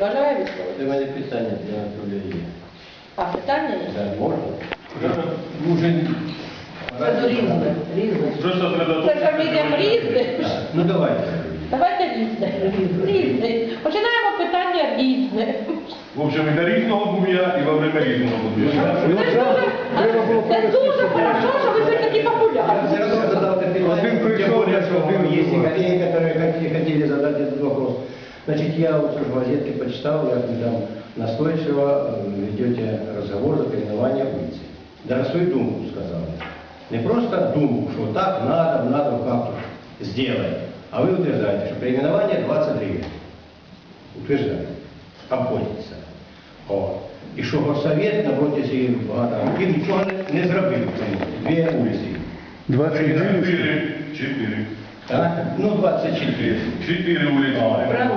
бажає висловити? Це мене питання для Анатолія є. А, питання є? Так, можна? Уже Це до різне. Різне. Просто треба Це ж ми йдемо різне. Так, Ну давайте. Давайте різне. Різне. Починаємо питання різне. В общем, і до різного був я, і во время різного був я. Це дуже, це дуже хорошо, що ви сьогодні такі Я все популярні. равно задал это питание. Один пришел, Тем более, я что один есть и другой. коллеги, которые хотели- хотели задать этот вопрос. Значит, я уже в газетке почитал, я там настойчиво э, ведете разговор за переименование улицы. Да свою думку сказал. Не просто думку, что так надо, надо как-то сделать. А вы утверждаете, что переименование 20 гривен. Утверждаете. Обходится. О. И что Госсовет на протязі багато років нічого не зробив. Дві вулиці. 24. 4. Так? Ну, 24. Чотири вулиці.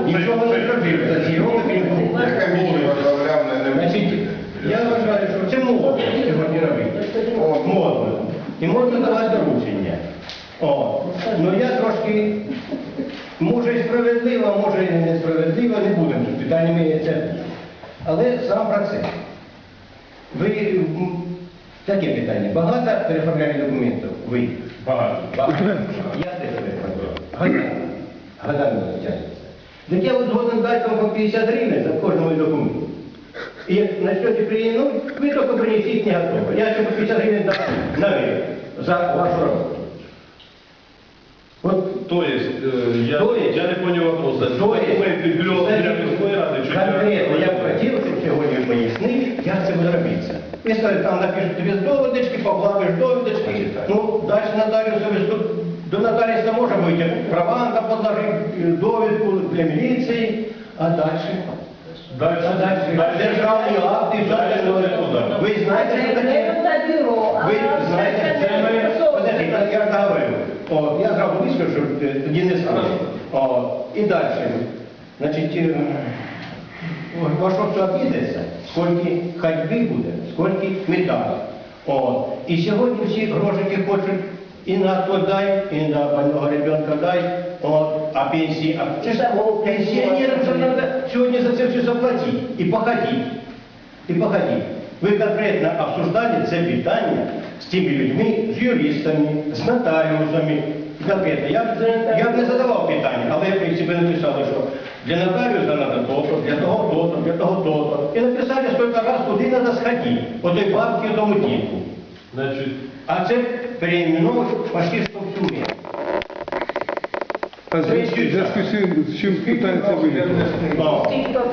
Нічого не зробив. За ці роки він був. Я комісію возглавляв, не не Значить, я вважаю, що це модно сьогодні робити. О, модно. І можна давати доручення. О, ну я трошки, може і справедливо, може і несправедливо, не будемо тут питаннями це. Але сам процес. Ви таке питання. Багато переправляли документів? Ви? Багато. Багато. Я теж Годами. Годами тягнеться. Так я от згоден дати вам по 50 гривень за кожного документу. І як начнете приїхати, ну, ви тільки принесіть не готово. Я ще по 50 гривень дам наверх за вашу роботу. От То есть, э, я, То есть? я не понял вопроса. То есть? Конкретно я б хотів, щоб сьогодні пояснив, як це буде робитися. Ви скажете, там напишуть тобі з довідочки, поплавиш довідочки, ну, далі нотаріусові суд. До нотаріуса може бути права там подложити, довідку для міліції, а далі? Дальше, А далі державні акти, Дальше туди. Ви знаєте, що таке? Ви знаєте, це ми, подожди, я говорю. О, я зразу вискажу, е, тоді не скажу. О, і далі. Значить, е, во що це обійдеться, скільки ходьби буде, скільки металу. О, і сьогодні всі грошики хочуть і на то дай, і на больного ребенка дай, о, а пенсії, а це ж пенсіонерам же треба сьогодні за це все заплатити і походити. І погодіть, ви конкретно обсуждали це питання з тими людьми, з юристами, з нотаріусами. Конкретно. Я, б не- я б не задавав питання, але ви себе написали, що для нотаріуса треба то-то, для того то-то, для того то-то. І написали скільки раз, куди треба сходити, по той бабці, тому типу. Значить, А це переименовують почти що всю мир. А зв'язку зв'язку з чим- з чим питання це виникло?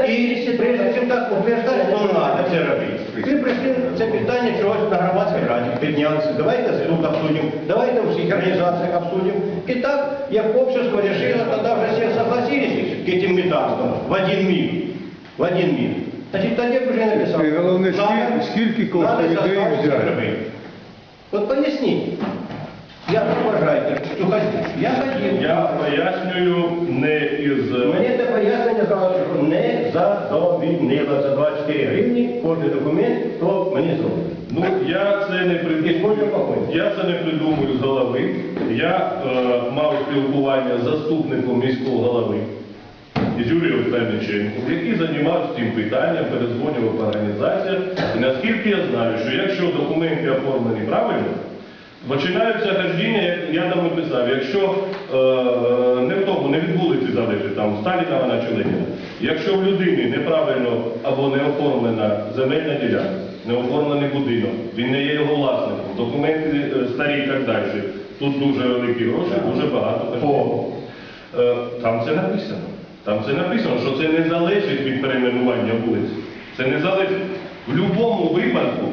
І прежде чим так утверждати, то треба це робити. Ви прийшли це питання чогось на громадській раді, піднялися. Давайте тут обсудимо, давайте у всіх організаціях обсудимо. І так, як общество решило, тогда вже всі согласились к этим методам в один мир. В один мир. Значить, тоді б вже написав. І головне, надо- скільки- скільки коштує надо людей заставити взяти? От поясніть. Як ви вважаєте, що хотів? Я хотів. я пояснюю не із... Мені це пояснення не задовільнило за 24 гривні кожен документ, то мені зроблять. Ну, я це не придумую. Я це не придумую з голови. Я е, мав спілкування з заступником міського голови Юрієм Феміченком, який займався цим питанням, перезвонював по організаціях. І наскільки я знаю, що якщо документи оформлені правильно, починаються хождіння, як я там написав, якщо е, не в тому, не від вулиці залежить, там Сталіна вона чи Леніна, якщо в людини неправильно або не оформлена земельна ділянка, не оформлений будинок, він не є його власником, документи е, старі і так далі. Тут дуже великі гроші, дуже багато хождіння. Е, Там це написано. Там це написано, що це не залежить від перейменування вулиці. Це не залежить. В будь-якому випадку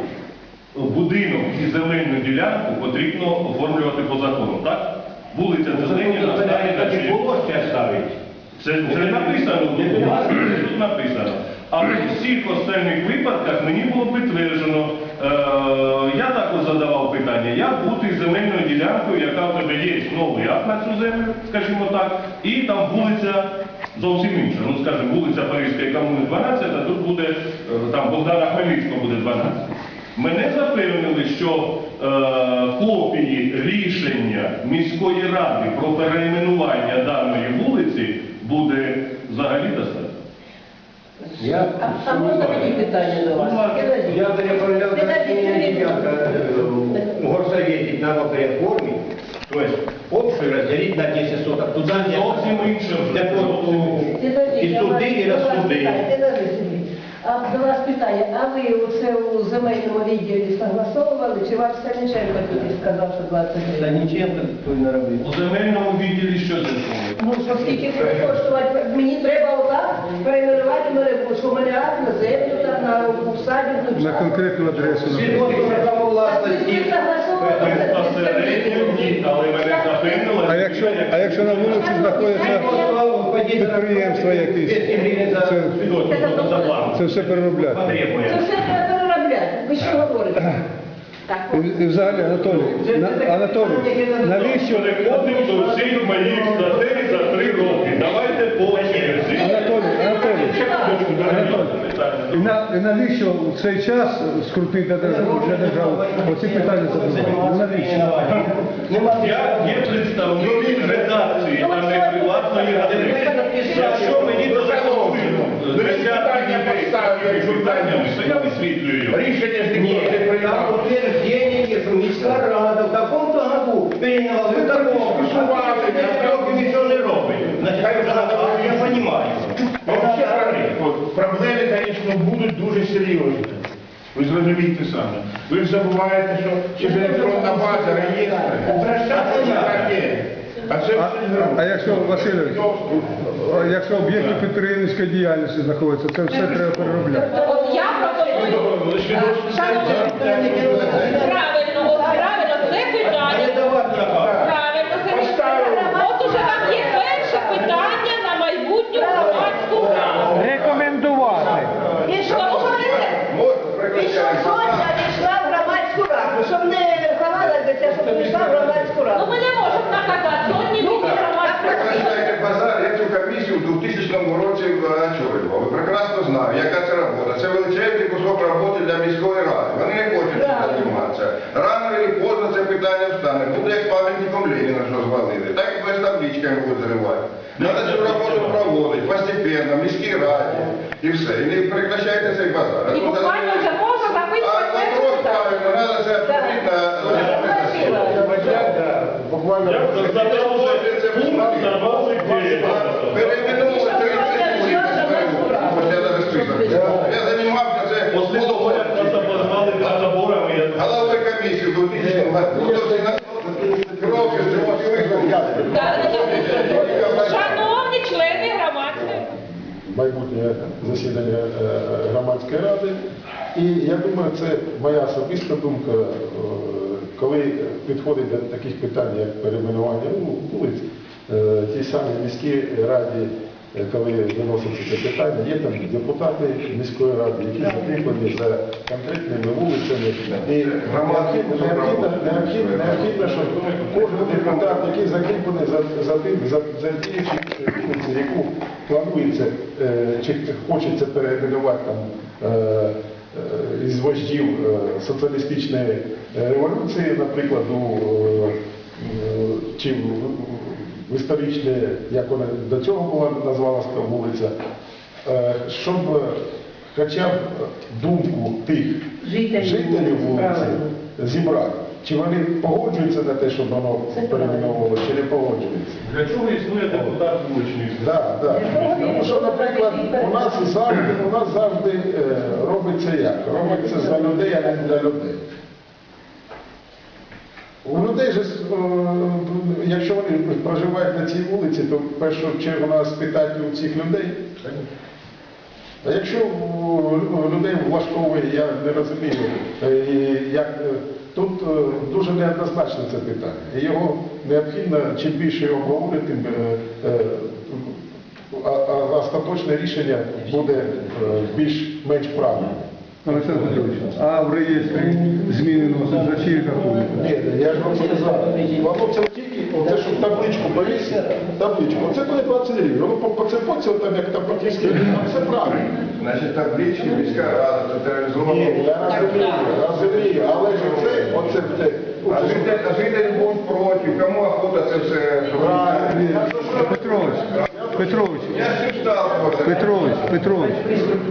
будинок і земельну ділянку потрібно оформлювати по закону, так? Вулиця Зеленіна, стає ставити. Це, це написано, ну, тут написано. Але в всіх остальних випадках мені було підтверджено, е, я також задавав питання, як бути земельною ділянкою, яка в тебе є новий акт на цю землю, скажімо так, і там вулиця зовсім інша. Ну, скажімо, вулиця Паризької комуни 12, а тут буде, е, там Богдана Хмельницького буде 12. Мене запевнили, що е, копії рішення міської ради про перейменування даної вулиці буде взагалі достатньо. Я, А, а можна мені питання до вас? Геннадій? я переправлял Геннадій, ребята в горсовете на реформі, реформе, то есть общую разделить на 10 соток. Туда где Зовсім інше вже. де от, Геннадій, і я суди, вас- і розсуди. питаю. Геннадій Сергійович, А до вас питання, а ви оце у земельному відділі согласовували, чи ваш Станіченко тоді сказав, що 20 Та гривень? нічим тут не робити. У земельному відділі що з'ясовує? Ну, що скільки буде коштувати? Мені треба отак перейменувати мене, що в мене акт на землю, там, на усадібну. На конкретну адресу. наприклад. Про право власності. Посередньо ні, але мене запевнили. А якщо, а якщо на вулиці знаходяться підприємства якісь, це, це все переробляти. Це все треба переробляти. Ви що говорите? І, і взагалі, Анатолій, на, Анатолій, навіщо, Переходимо до всіх моїх статей за три роки. Давайте по черзі. Анатолій, Анатолій, і, на, і навіщо в цей час скрутний для держави, для оці питання задавати? Ну навіщо? Я є представник редакції, а не приватної адреси. Якщо мені додаткові десятки людей з питаннями, то я висвітлюю. Рішення ж ніхто не Нет, там приймав. утверждение, что Міська рада в такому-то году прийняла в такому. Трохи нічого не робить. Значить, хай вже на- я понимаю. Вообще, Проблеми, звісно, будуть дуже серйозні. Ви зрозумієте самі. Ви ж забуваєте, що ще електронна база, реєстр. Це. А це А, а якщо, Васильович, якщо об'єкти підприємницької діяльності знаходяться, це все треба переробляти. От я пропоную, правильно, от правильно, це питання. Правильно, це От уже вам є перше питання на майбутню громадську раду. Рекомендувати. І що Тому що говорите? Соня війшла в громадську раду, щоб не ховалася, щоб війшла в громадську Ну раду. ми не можемо наказати сотні місць громадську раду. Базар, я цю комісію в 2000 році очолював. Ви прекрасно знаєте, яка це робота. Це величезний кусок роботи для міської ради. Вони не хочуть цим займатися. Рано чи поздно це питання встане. Буде як пам'ятником Леніна, що звалили. Так і без табличками будуть зривати. Треба цю роботу проводити постепенно, в міській раді і все. І не прекращайте цей базар. І буквально вже можна А записувати перше вопрос треба це абсолютно... Буквально... Я б задав вже пункт на 29. Перейменовувати 30 я займався це головою комісії в 2000 році. Кроки, Так, так. Шановні члени громадської. Майбутнє засідання е, громадської ради. І я думаю, це моя особиста думка, е, коли підходить до таких питань, як перейменування ну, вулиць, е, ті самі міські раді, е, коли виноситься це питання, є там депутати міської ради, які закріплені за конкретними вулицями. І необхідно, щоб кожен депутат, який закріплений за, за тим, за, за тією вулицею, яку планується, чи хочеться перейменувати там із вождів е, соціалістичної е, революції, наприклад, у, е, е, чи в, історичне, як вона до цього була назвалася вулиця, е, щоб е, хоча б думку тих жителів вулиці зібрати. Чи вони погоджуються на те, щоб воно перейменовувалося, чи не погоджуються? Для чого існує депутат вуличний? Да, да. Тому що, наприклад, у нас завжди, у нас завжди е, робиться як? Робиться за людей, а не для людей. У людей же, е, якщо вони проживають на цій вулиці, то в першу чергу нас питати у цих людей. А якщо у людей влаштовує, я не розумію, е, як, е, тут е, дуже неоднозначно це питання. Його необхідно чим більше його обговорити, тим е, е, остаточне рішення буде більш-менш правильним. Олександр Петрович, а в реєстрі чиї рахунок? Ні, я ж вам сказав, оце щоб табличку повісити, табличку, оце буде 20 гривень, воно по, по цепоці, там як там по там це правильно. Значить, таблички, міська рада, Ні, централізована. я розумію, розумію, але ж це, оце, це, А жителі, а жителі будуть проти, кому охота це все. Правильно. Петрович, Петрович. Петрович, Петрович,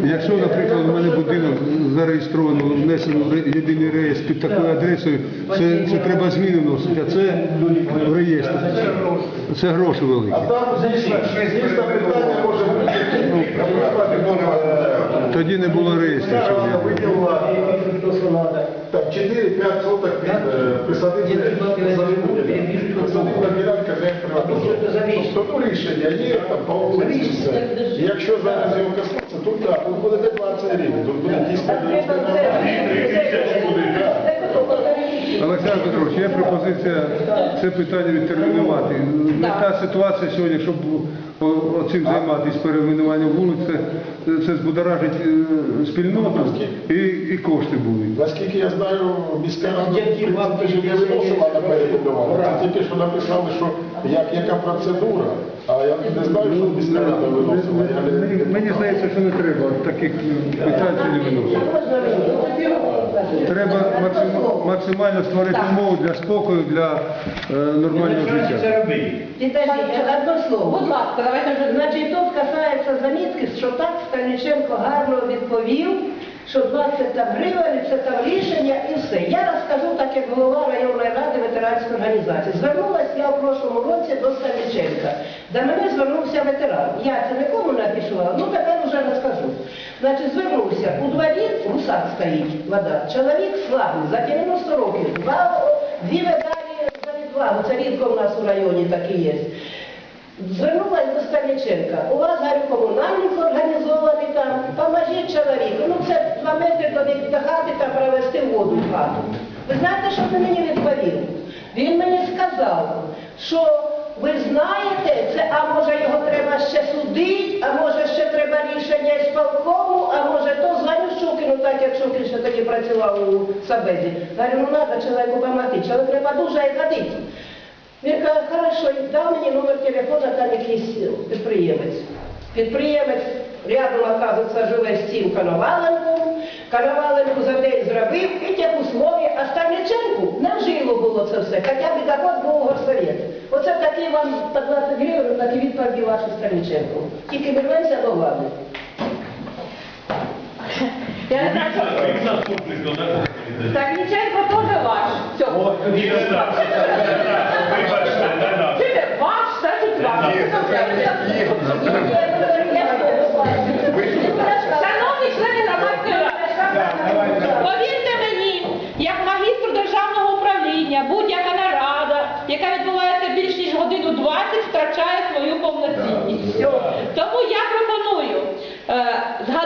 якщо, наприклад, у мене будинок зареєстровано, внесено в єдиний реєстр під такою адресою, це, це треба зміни вносити, а це в реєстр. Це гроші великі. А там дійсно, дійсно питання може бути, наприклад, е, Тоді не було реєстру, там 4-5 соток е. Присадибна ділянка не приватизована. Тобто ну, рішення є там по вулиці все. І якщо зараз його коснуться, тут так, тут буде не 20 гривень, тут буде дійсно. Олександр Петрович, є пропозиція це питання відтермінувати. Не та ситуація сьогодні, щоб оцим займатися перейменуванням вулиць, це, це збудоражить е, спільноту і, і кошти будуть. Наскільки я знаю, міська рада не виносила на перебудування. Тільки що написали, що як, яка процедура, а я не знаю, що міська рада виносила. Мені, здається, що не треба таких е, питань сьогодні виносити. Треба максим- максимально створити умови для спокою, для е, нормального життя. Це робити. Слово. Будь ласка, давайте вже Значить, тут касається замітки, що так Станіченко гарно відповів, що 20 там гривень, це там рішення і все. Я розкажу так, як голова районної ради ветеранської організації. Звернулася я у прошлому році до Станіченка. До мене звернувся ветеран. Я це нікому не написала, ну розкажу. Значить, звернувся. У дворі гусак стоїть, вода. Чоловік славний, за 90 років. Два, дві медалі за відвагу. Це рідко в нас у районі такі є. Звернулась до Станіченка. У вас говорю, комунальник організований там, поможіть чоловіку. Ну це два метри до до хати та привезти воду в хату. Ви знаєте, що він мені відповів? Він мені сказав, що ви знаєте, це, а може його треба ще судити, а може ще треба рішення з полкому, а може то дзвоню Шукину, так як Шукін ще тоді працював у Сабезі. Говорю, ну треба чоловіку допомогти, чоловік не подужає ходити. Він каже, хорошо, дав мені номер телефона, там якийсь е, підприємець. Підприємець рядом, оказується, живе з цим Коноваленком. Коноваленку за день зробив, і ті условия, а Станіченку на жило було це все, хоча б доход був горсовет. Оце такий вам по 20 гривень, так і відповів вашу Станіченку. Тільки вернемося до влади. Я не знаю, що... Він заступник до закону. Станіченко теж ваш. Все. Ні, не так. Вибачте, не так. Чуєте, ваш, значить ваш. Шановні члени громадської ради, повірте мені, як магістр державного управління, будь-яка нарада, яка відбувається більш ніж годину 20, втрачає свою повноцінність. Тому я пропоную е, згадати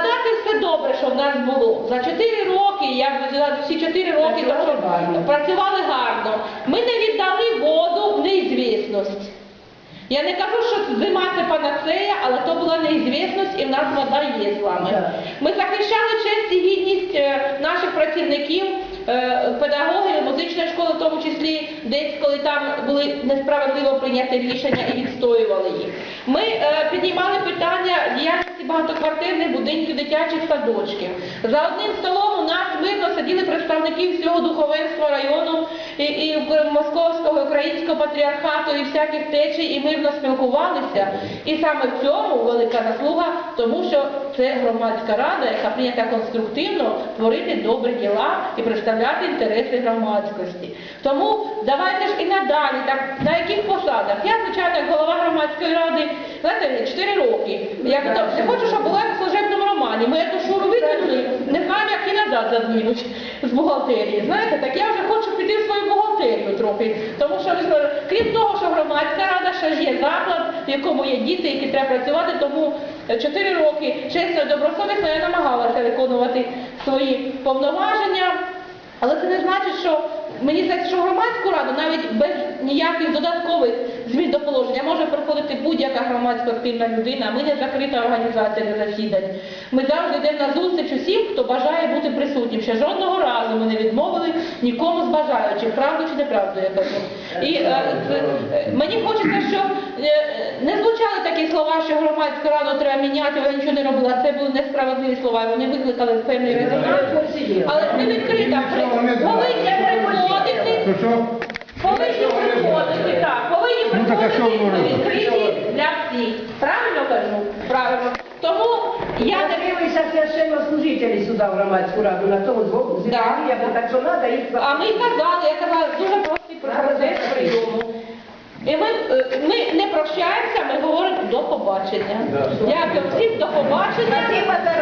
добре, що в нас було. За 4 роки, я б взяла всі 4 роки, за що працювали гарно. Ми не віддали воду в неізвісність. Я не кажу, що зима це панацея, але то була неізвісність і в нас вода є з вами. Так. Ми захищали честь і гідність е, наших працівників, е, педагогів, музичної школи, в тому числі десь, коли там були несправедливо прийняті рішення і відстоювали їх. Ми е, піднімали питання діяльності багатоквартирних будинків, дитячих садочків. За одним столом у нас мирно сиділи представники всього духовенства району і, і московського, українського патріархату і всяких течій, і мирно спілкувалися. І саме в цьому велика заслуга, тому що це громадська рада, яка прийнята конструктивно творити добрі діла і представляти інтереси громадськості. Тому давайте ж і надалі, так на яких посадах? Я, звичайно, як голова громадської ради, знаєте, 4 роки. Я не хочу, щоб була в служебному романі. Ми цю шуру викинули, не знаємо, як і назад задвинуть з бухгалтерії. Знаєте, так я вже хочу піти в свою бухгалтерію трохи. Тому що крім того, що громадська рада ще ж є заклад, в якому є діти, які треба працювати, тому 4 роки чесно і добросовісно я намагалася виконувати свої повноваження. Але це не значить, що мені здається, що громадську раду навіть без ніяких додаткових змін до положення може приходити будь-яка громадсько активна людина. Ми не закрита організація для засідань. Ми завжди йдемо на зустріч усім, хто бажає бути присутнім. Ще жодного разу ми не відмовили нікому з бажаючих, правду чи неправду я кажу. І е, е, мені хочеться, щоб не звучали такі слова, що громадську раду треба міняти, вона нічого не робила. Це були несправедливі слова, вони викликали певний резонанс. Але це відкрита. Повинні приходити, повинні приходити, так, повинні Ну, приходити відкриті для всіх. Правильно? Кажу? Правильно. Тому я Дивилися священнослужителі сюди в громадську раду на тому звуку. Да. Так що треба їх А ми казали, я казала, дуже простий процес прийому. І ми е, ми не прощаємося, ми говоримо до побачення. Дякую всім, до побачення. Спасибо.